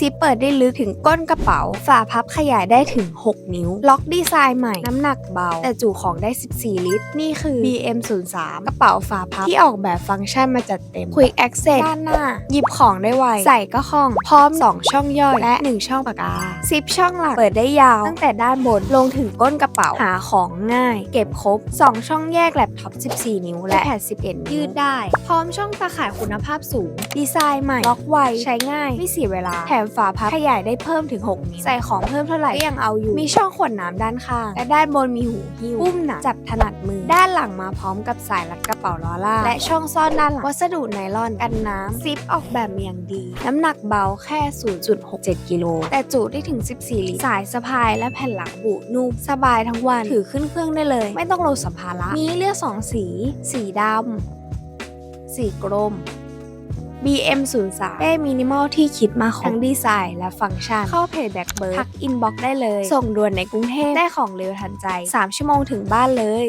ซิปเปิดได้ลึกถึงก้นกระเป๋า ฝาพับขยายได้ถึง 6 นิ้ว ล็อกดีไซน์ใหม่ น้ำหนักเบา แต่จุของได้ 14 ลิตร นี่คือ BM03 กระเป๋าฝาพับที่ออกแบบฟังก์ชันมาจัดเต็ม Quick Access ด้านหน้า หยิบของได้ไว ใส่ก็คล่อง พร้อม 2 ช่องย่อยและ 1 ช่องปากกา ซิปช่องหลักเปิดได้ยาว ตั้งแต่ด้านบนลงถึงก้นกระเป๋า หาของง่าย เก็บครบ 2 ช่องแยกแล็ปท็อป 14 นิ้ว และแผ่น11 ยืดได้ พร้อมช่องตาข่ายคุณภาพสูง ดีไซน์ใหม่ ล็อกไว ใช้ง่าย ไม่เสียเวลา แถมฝาพับขยายได้เพิ่มถึง 6 นิ้ว ใส่ของเพิ่มเท่าไหร่ก็ยังเอาอยู่ มีช่องขวดน้ำด้านข้าง และด้านบนมีหูหิ้วอุ้มหนักจับถนัดมือ ด้านหลังมาพร้อมกับสายรัดกระเป๋าล้อล่างและช่องซ่อนด้านหลังวัสดุไนลอนกันน้ำซิปออกแบบมาอย่างดี น้ำหนักเบาแค่ 0.67 กิโลแต่จุได้ถึง 14 ลิตรสายสะพายและแผ่นหลังบุนุ่มสบายทั้งวันถือขึ้นเครื่องได้เลย ไม่ต้องโหลดสัมภาระมีให้เลือก 2 สี สีดำสีกรม BM03 เป้มินิมอลที่คิดมาของทั้งดีไซน์และฟังก์ชัน เข้าเพจแบ็กเบิร์ดทักอินบ็อกได้เลย ส่งด่วนในกรุงเทพได้ของเร็วทันใจ 3 ชั่วโมงถึงบ้านเลย